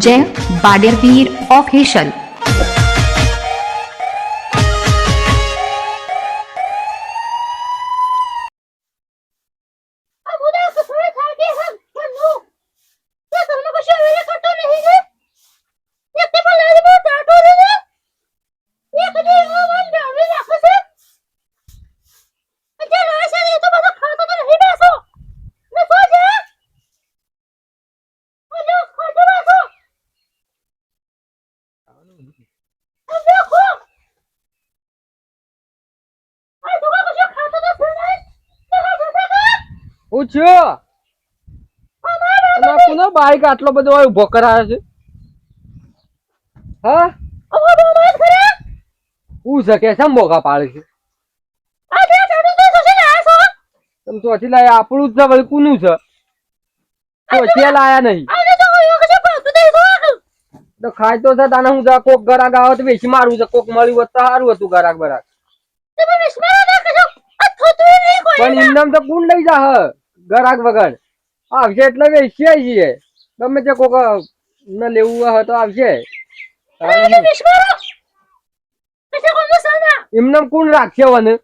જય બાડેરવીર ઓફિશિયલ આ બધા કસોડે થાકી હમ બનુ તે તમને કશો વેલે કરતો નહીં ને એક તે પણ લારી બહુ ટાટો દે ને એક જે એવો મન ડાળી રાખે છે અજે લાશે ને એ તો બધો ખાતો તો નહીં બેસો ને સો છે અજે ખાતો બેસો અજે ખો આ દુગા કશો ખાતો તો છે નહીં તે હા જશે કે અને કોનો બાઈક આટલો બધો આ ઊભો કરાયો છે? હા? હું શકે બોગા પાડે છે? તમે ચોથી લાયા આપણું જ છે વળી કોનું છે? ચોથી લાયા નહીં. તો ખાય તો છે તાને હું જા કોક ગરાક આવે તો વેચી મારું છે કોક મળ્યું હોત તો સારું હતું ગરાક બરાક. પણ ઇન્દમ તો કોણ લઈ જા હ ગરાક વગર. આવશે એટલે વેચીએ છીએ. તમે જે કોક ને લેવું હોય તો આવશે. એમને કોણ રાખશે વને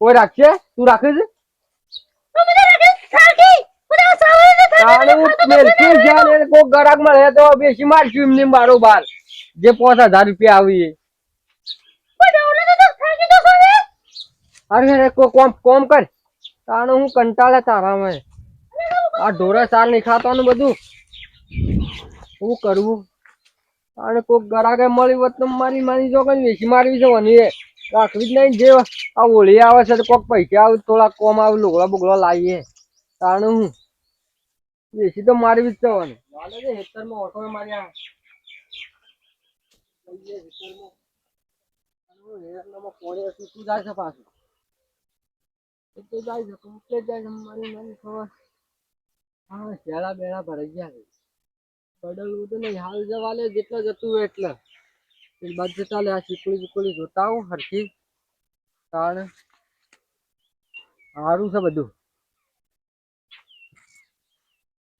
કોઈ રાખશે? તું રાખે છે? કોક ગરાક મળે તો બેસી મારશું એમને બારોબાર. જે પાંચ હજાર રૂપિયા આવી અરે કોમ કોમ કર. તાણે હું કંટાળે તારામાં આ ઢોરા સાર નીખાતાનું ખાતાનું બધું. શું કરવું? અને કોક ગરાકે મળી હોત તો મારી મારી જો કઈ વેચી મારવી છે વની એ. રાખવી જ નહીં જે આ હોળી આવે છે તો કોક પૈસા આવે થોડા કોમ આવે, લુગડા બુગડા લાવીએ. તાણે હું? વેચી તો મારવી જ છે વની ચાલે છે હેતરમાં ઓટો માર્યા. પાછું? એટલે જાય છે એટલે જાય મારી મારી ખબર. હા શેળા બેળા ભરાઈ ગયા છે. બદલવું તો નહીં, હાલ જવા લે જેટલો જતું હોય એટલે. એ બાદ જતા લે આ ચીકુલી ચીકુલી જોતા હું હરખી. કારણ સારું છે બધું.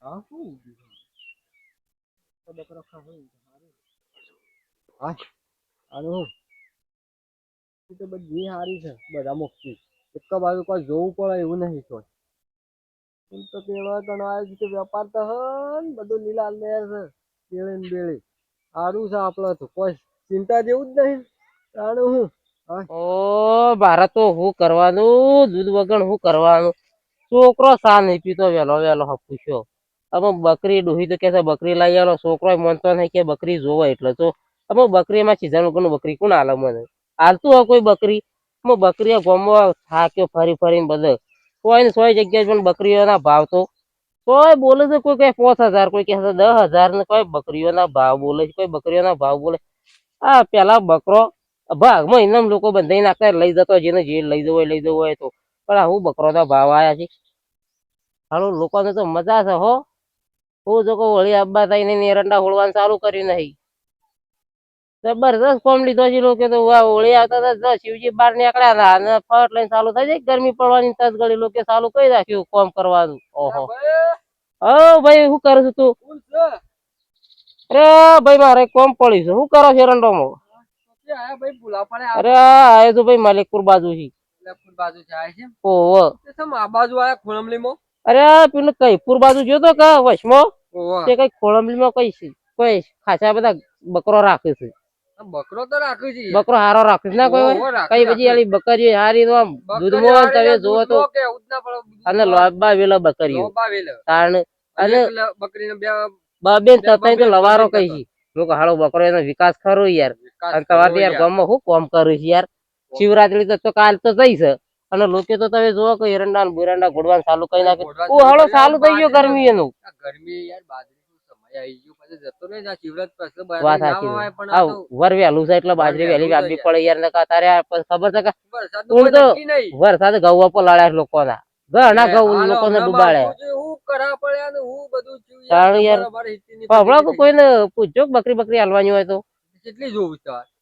હા, શું બકરો ખાવું હા આનું તો બધી સારી છે, બધા મોક્ષી. એક બાજુ કોઈ જોવું પડે એવું નહીં કોઈ એમ તો પેલા ગણવા રીતે વેપાર તો હન, બધું લીલા લેર છે, બેળે ને બેળે. સારું છે આપણે તો, કોઈ ચિંતા જેવું જ નહીં. જાણું હું? ઓ ભારત તો હું કરવાનું, દૂધ વગર હું કરવાનું. છોકરો સા નહીં પીતો, વેલો વેલો પૂછ્યો અમે બકરી ડોહી તો કે બકરી લઈ આવેલો છોકરો મનતો નહીં કે બકરી જોવે એટલે તો. અમે બકરીમાં સીઝન વગરનું બકરી કોણ આલે મને? હાલતું હોય કોઈ બકરી. હું બકરીઓ ગમવા થાક્યો ફરી ફરીને બધે. કોઈ ને સોય જગ્યાએ પણ બકરીઓના ભાવ તો કોઈ બોલે છે, કોઈ કહે પાંચ હજાર, કોઈ કહે દસ હજાર ને કોઈ બકરીઓના ભાવ બોલે છે, કોઈ બકરીઓના ભાવ બોલે આ પેલા બકરો ભાગમાં એના લોકો બંધાઈ નાખતા લઈ જતો જેને જે લઈ જવો લઈ જવો હોય તો. પણ આ હું બકરોના ભાવ આવ્યા છે? હાલો, લોકોને તો મજા છે હો. હું જો વળી અબ્બા થઈને એરંડા હોળવાનું ચાલુ કર્યું નહીં. જબરદસ્ત કોમડી ધોજી છે લોકો તો હોળી આવતા હતા શિવજી બહાર નીકળ્યા હતા અને ફટ લઈને ચાલુ થઈ જાય ગરમી પડવાની તસ ગળી લોકો ચાલુ કરી રાખ્યું કોમ કરવાનું. ઓહો. ઓ ભાઈ શું કરું છું તું? અરે ભાઈ મારે કોમ પડ્યું છે. શું કરો છો પડે અરે આયો તો ભાઈ માલિકપુર બાજુ છે બાજુ છે ઓહો. આ બાજુ આયા ખોળમલીમાં અરે પેલું પેલું કઈપુર બાજુ જોયો તો કા ઓહો. તે કઈ ખોળંબીમાં કઈ છે? કોઈ ખાસા બધા બકરો રાખે છે. બકરો તો રાખ્યું છે. બકરો હારો રાખીશ ના કોઈ કઈ પછી આલી બકરીઓ હારી તો આમ દૂધમાં તમે જોવો તો અને લોબા વેલો બકરીઓ. તાણ અને બકરીને બે બાબેન તતાઈ તો લવારો બકરી કઈ છે. લોકો હાળો બકરો એનો વિકાસ ખરો યાર. અને તમારે યાર ગામમાં શું કોમ કર્યું છે યાર? શિવરાત્રી તો કાલ તો થઈ છે. અને લોકો તો તમે જોવો કે એરંડા ને બુરંડા ઘોડવાનું ચાલુ કરી નાખે. ઓ હાળો ચાલુ થઈ ગયો ગરમી એનું. ગરમી યાર બાજરી. બાજરી ના છે. એટલે પડે યાર નકા તારે ખબર છે કે તો નક્કી નહીં. વરસાદ ઘઉં પલાળ્યા લોકોના. ઘણા ઘઉં પડ્યા ને પડી કોઈને પૂછજો બકરી બકરી હાલવાની હોય તો. કેટલી જોવું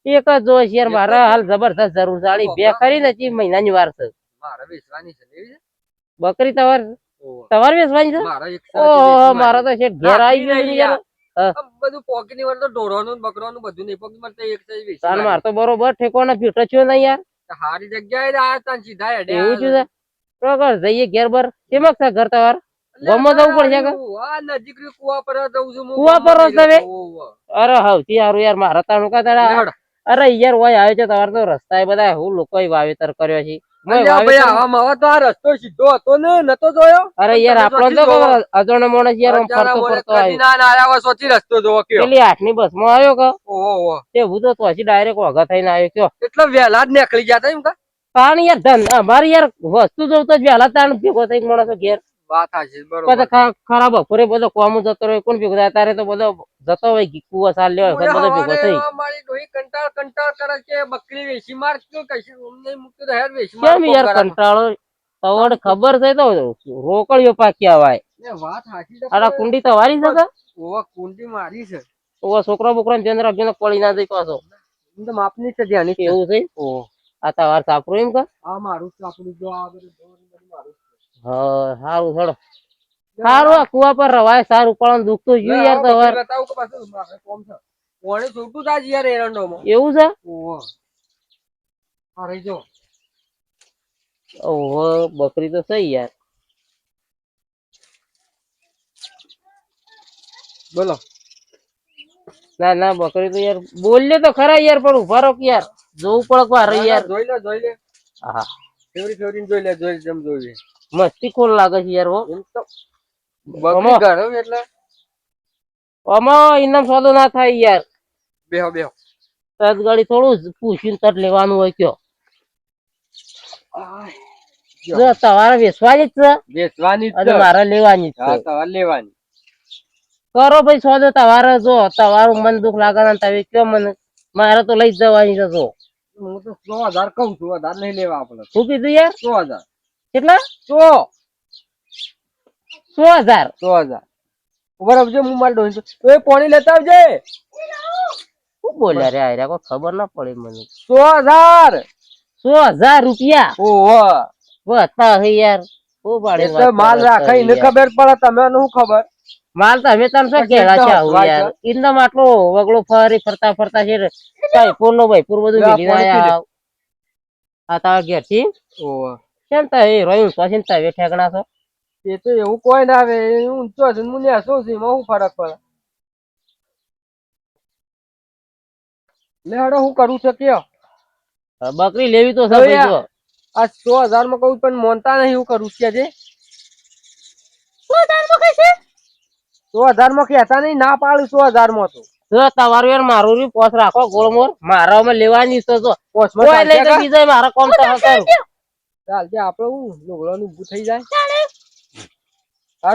એક જ જોઈશ યાર મારા હાલ જબરદસ્ત જરૂર છે. બે ખરી ને મહિનાની વાર છે. બકરી તમારે. તમારે વેચવાની છે? ઓહો મારા. તો શેઠ ઘેર આવી ગયો યાર. બધું પોકી ની તો ઢોરવાનું ને બકરાનું બધું નહીં પોકી મને એક સાઈઝ વેચી તાર માર તો બરોબર ઠેકોના ફીટો થયો નહીં યાર. હારી જગ્યાએ જ આયા સીધા હેડે એવું છે? આયા. જઈએ ઘેર બર. કેમક છે ઘર તમાર? ગામમાં જવું પડશે કે? આ નજીકની કુવા પર જઉં છું કુવા પર જ તમે? અરે હવથી હારું યાર મારા તાણું કા તારા અરે યાર ઓય આવે છે તમારે તો રસ્તા બધા હું લોકોએ વાવેતર કર્યો છે. વહેલા જ નીકળી ગયા તા એમ કા? તાણ યાર ધંધા અમારી યાર વસ્તુ જોઉં તો વેલા વહેલા તાણ ભેગો થઈ માણસો ઘેર. વાત હાચી પછી બરોબર. ખા- ખરાબ બપોરે બધો કોમ જતો રહ્યો કોણ ભેગો થાય? તારે તો બધો જતો હોય કુવા સાલ લ્યો બધો ભેગો થઈ. મારી ડોહી કંટાળ કંટાળ કરે છે બકરી વેચી માર કશું નહીં મૂક્યું તો હેર વેચી માર કેમ યાર કંટાળો? તવડ ખબર છે તો રોકડિયો પાકી વાત હાચી આડા કુંડી છે ઓવા કુંડી મારી છે. ઓવા છોકરા બોકરા ને પડી જઈ પાછો. તો માપની છે ધ્યાન એવું છે? આ તાર સાપરું એમ કે? આ મારું જ જો આ બધું ઢોર ને બધું મારું જ છે. હા સારું થોડો સારું આ કુવા પર રવાય સારું પણ તો યાર લે, આ બકરી બતાવું કે પાછું મારે કોમ છે. કોણે છોટું તાજ યાર એરંડોમાં? એવું છે? ઓહો. આ રહી જો ઓહો બકરી તો સહી યાર. બોલો. ના ના બકરી તો યાર બોલ્યો તો ખરા યાર પણ ઊભા રોક યાર. જોવું પડે યાર. જોઈ લે જોઈ લે. હા. ફેવરી ફેવરી જોઈ લે જોઈ જેમ જોઈ લે. મસ્તી ખોલ લાગે છે યાર ઘરે એટલે. આમાં ઇનામ સોદો ના થાય યાર. બેહો બેહો. તત ગાડી થોડું પૂછીને તત લેવાનું હોય કયો. જો. તમારે વેચવાની જ છે. વેચવાની અને મારે લેવાની છે. તમારે લેવાની. કરો ભાઈ સોદો તમારે જો તમારું મન દુઃખ લાગે ને તમે કયો મને. મારે તો લઈ જવાની છે જો. હું તો સો હજાર કઉ છું હજાર નહીં લેવા આપણે શું કીધું યાર? સો હજાર. કેટલા? સો. સો હજાર. સો હજાર. ઊભા રહેજો હું મારી ડોહી છું. એ પાણી લેતા આવજે. શું બોલે રે આયરા? કોઈ ખબર ના પડી મને. સો હજાર. સો હજાર રૂપિયા? ઓહો. બતા હે યાર. એ તો માલ રાખે ને ખબર પડે તમે શું ખબર? માલ તો અમે તમે શું કેળા છે આવું યાર. ઇન્દમ આટલો વગળો ફરી ફરતા ફરતા છે ભાઈપુર નો ભાઈપુર બધું લે આ મેળીને પાણી પી લે. આયા આ તારા ઘેરથી ઓહો. કેમ તા એ રોયું પછી ને તમે છો? એ તો એવું કોઈ ના આવે હું જો છે ને શું છે એમાં ફરક પડે? લે હેડો હું કરું છે કયો. બકરી લેવી તો હવે જો. આ સો હજારમાં કહું પણ મોનતા નહીં હું કરું છે જે. સો હજારમાં કઈ છે? સો હજારમાં કહેતા નહીં ના પાડું સો હજારમાં તો. જો તમારું યાર મારું રી પોસ રાખો ગોળ મોર મારા માં લેવાની છે જો. લઈ તો ચાલશે બીજા મારા કોમ તો કરું ચાલજે આપણે હું લુગડાનું ઊભું થઈ જાય.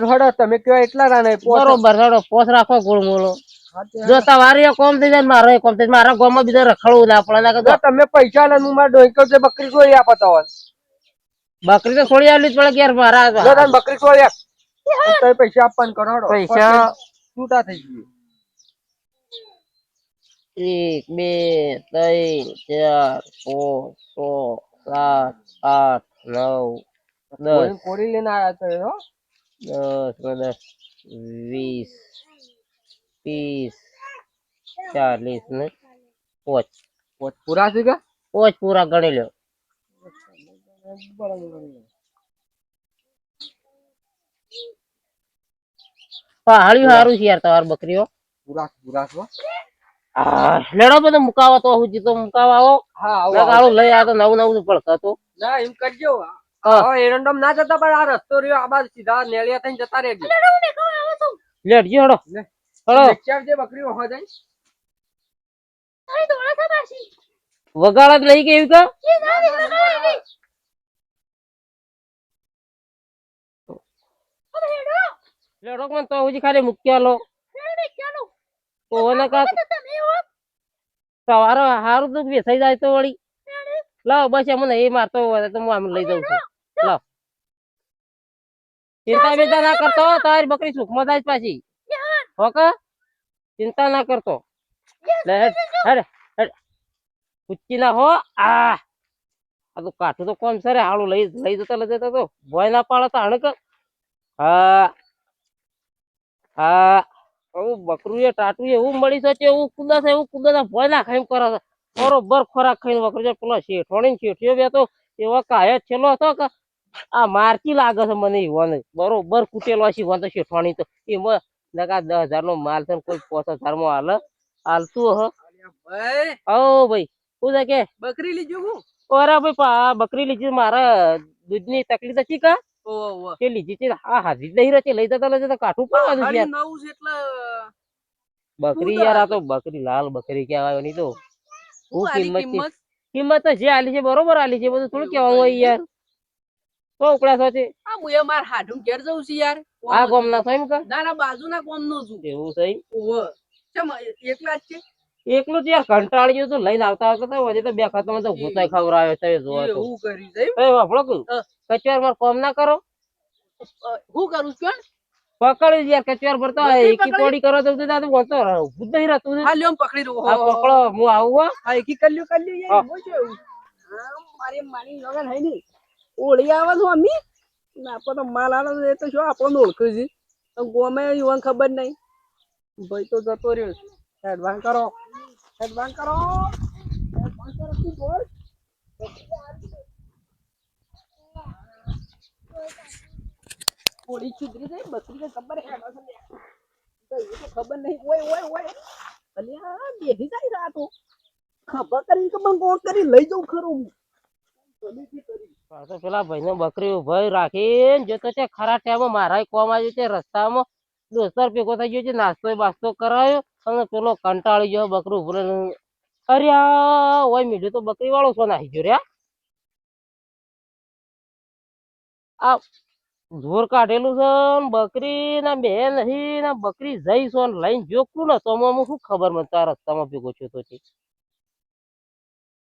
હેડો તમે કયો એટલા રાને બરોબર હડો પોસ રાખો ગોળ મોળો. જો તમારે કોમ થઈ જાય ને મારો કોમ થઈ મારા ગામમાં બીજા રખડવું ના પડે ના જો તમે પૈસા લે હું મારા ડોઈકો છે બકરી કોઈ આપતા હોય બકરી તો છોડી આવવી જ પડે કે યાર જો મારા બકરી છોડી આપ. તમે પૈસા આપવાનું કરો હેડો પૈસા- છૂટા થઈ ગયું. એક બે ત્રણ ચાર પાંચ છ સાત આઠ નવ દસ. કોરી- લઈને આવ્યા છો હો. દસ વીસ ત્રીસ ચાલીસ ને પોચ. પોચ પૂરા છે કે? પોચ પૂરા ગણી લ્યો. પહાડ્યું સારું છે યાર તમારી બકરીઓ. પૂરા પૂરા છો. લેડો બધો મુકાવો તો હું જીતો મુકાવો આવો. હા લઈ આ તો નવું નવું પડતા તો. ના એમ કરજો. હા. હવે ના જતા પણ આ રસ્તો રહ્યો. આ બાજુ સીધા નેળિયા થઈને જતા રહેજો. લેડજો હડો. હડો. ચાર જે બકરી હો જાય. અરે દોડા થા પાછી. વગાડા જ નહીં કે? એવું. હેડો. લેડો પણ તો હજી ખાલી મૂક્યા લો તો ઓને કા સવારે હારું તો વેસાઈ જાય તો વળી. લાવ બસ એમને એ મારતો હોય તો હું આમ લઈ જાઉં છું. લાવ ચિંતા બિંતા ના કરતો તારી બકરી સુખમાં જાય પાછી. ઓકે ચિંતા ના કરતો. હેડ હેડ ઉચ્ચી ના હો. આ આ તો કાઠું તો કોમ સરે હાળું લઈ લઈ જતા લઈ જતા તો. ભય ના પાડે તો હણક. હા. હા. આવું બકરું એ ટાટું એવું મળી શકે એવું કુદા છે એવું કુદા ભય ના ખાઈ કરે છે. બરોબર ખોરાક ખાઈને બકરું છે પેલો શેઠવાણી ને શેઠિયો બે તો એવો કાયો છેલ્લો હતો કે આ મારતી લાગે છે મને ઈવોને બરોબર કૂટેલો છે ઈવોને તો શેઠવાણી તો. એમાં નકા દસ હજાર નો માલ છે કોઈ પાંચ હજારમાં હાલ હાલતું હ. ઓ ભાઈ શું છે કે? બકરી લીધું ભાઈ બકરી લીધી મારા દૂધની તકલીફ હતી કા? તે લીધી છે આ હાજી નહીં રહી લઈ જતા લઈ જતા કાઠું પડવાનું છે નવું છે એટલે બકરી યાર આ તો બકરી લાલ બકરી કહેવાય નહીં તો. શું કિંમત કિંમત? તો જે આલી છે બરોબર આલી છે બધું થોડું કહેવાનું હોય યાર. તો ઉકળા છો. છે આ મુએ માર હાડું ઘેર જવું છે યાર. આ ગોમ ના થાય એમ કા? ના બાજુના કોમનું છું. એવું છે ઓહો. ચમ એકલા જ છે? એકલું જ યાર કંટાળી ગયો તો લઈને આવતા આવતા હજી તો બે ખાતા તો ભૂતાઈ ખવડાવે છે જોવા તો. એવું કરી છે એ કુ કચવાર માર કોમ ના કરો. હું કરું છું પકડી યાર કચવાર ભરતો એકી પોડી કરો તો તું બોલતો રહો. ભૂત નહીં રહેતું હા લ્યો પકડી રહ્યો હા પકડો હું આવું હા. એકી કલ્યું કલ્યું હા. યાર. હું. હા મારી મારી લગન હઈ ની ઓળી આવે છો અમી આપો તો માલ એ તો શું આપણને ઓળખી છે. ગોમે યુવાન ખબર નહીં. ભાઈ તો જતો રહ્યો. છે એડવાન્સ કરો. એડવાન્સ કરો. એડવાન્સ કરો. તું બોલ ઓળી છુદરી જાય બકરી ને. ખબર હે ખબર નહીં. ઓય ઓય ઓય. અલ્યા બેહી જાય આ ખબર કરી કે મને કરી લઈ જાઉં ખરું. તો પેલા ભાઈને બકરી ઉભય રાખીને જતો છે, ખરા ટાઈમે મારા કોમ આવ્યું છે, રસ્તામાં દોસ્તાર ભેગો થઈ ગયો છે, નાસ્તો બાસ્તો કરાયો. અને પેલો કંટાળી ગયો, બકરું ભૂલે અરે ઓય મીઠું તો બકરી વાળો છો નાહી ગયો રે આ. જોર કાઢેલું છે બકરી ના બે નહીં ને બકરી જઈ છો ને, લઈને જોકું ને, તો આમાં શું ખબર મને તારા રસ્તામાં ભેગો છું તો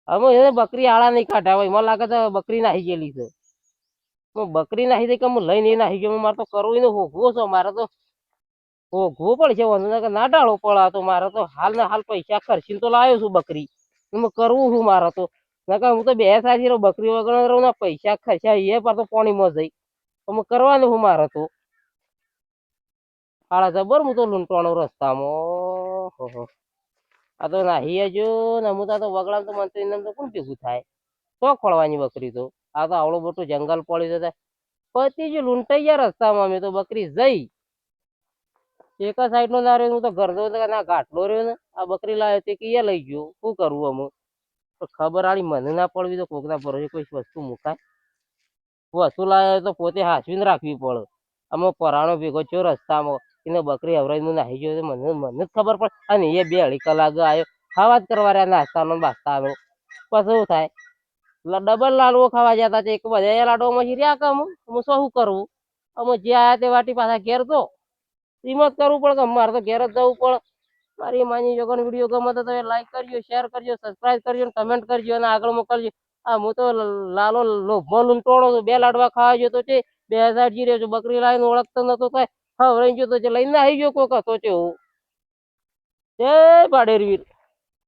અમે એને બકરી આળા નહીં કાઢ્યા હોય મને લાગે છે બકરી નાહી ગયેલી છે બકરી નાહી દઈ કે હું લઈને નાહી ગયો મારે તો કરવું એને હોઘવો છો મારે તો હોઘવું પડશે છે નાટાળો પડે તો મારે તો. હાલ ને હાલ પૈસા ખર્ચીને તો લાવ્યો છું બકરી. એમાં કરવું શું મારે તો. નકર હું તો બે સાથી રહું બકરી વગર રહું પૈસા ખર્ચા એ પર તો પાણીમાં જઈ. અમે કરવાનું શું મારે તો. હાડા જબર હું તો લૂંટવાનો રસ્તામાં. આ તો નાહી હજુ ને હું તો વગડામ તો મંત્રી નામ તો કોણ ભેગું થાય? તો ખોળવાની બકરી તો. આ તો આવડો મોટો જંગલ પડ્યું છે પતિ જો લૂંટાઈ ગયા રસ્તામાં. અમે તો બકરી જઈ. એક સાઈડ નો ના રહ્યો હું તો ઘર ના ઘાટલો રહ્યો ને. આ બકરી લાવ્યો તે કે લઈ ગયો. શું કરવું અમુક ખબર આડી મને ના પડવી તો કોકના ભરોસે કોઈ વસ્તુ મુકાય. વસ્તુ લાવ્યો તો પોતે હાસવીને રાખવી પડે. આમાં પરાણો ભેગો થયો રસ્તામાં. એને બકરી હવરાઈ હું નાહી ગયો મને મને જ ખબર પડે. અને એ બે અઢી કલાક આવ્યો ખાવા જ કરવા રહ્યા નાસ્તાનો બાસ્તાનો. પછી શું થાય? ડબલ લાડવો ખાવા જતા છે એક બધા લાડવામાં રહ્યા કે હું શું કરવું અમે જે આયા તે વાટી પાછા ઘેર તો. હિંમત કરવું પડે કે મારે તો ઘેર જ જવું પડે. મારી માની જોગન વીડિયો ગમે તો તમે લાઈક કરજો શેર કરજો સબસ્ક્રાઈબ કરજો કમેન્ટ કરજો અને આગળ મોકલજો. આ હું તો લાલો લોભો લૂંટોણો છું. બે લાડવા ખાવા જતો છે, બે હજાર જી રહ્યો છું બકરી લાવીને ઓળખતો નતો થાય હા રહી ગયો તો છે. લઈને આવી ગયો કોક હતો છે હું. જય ભાડેરવીર.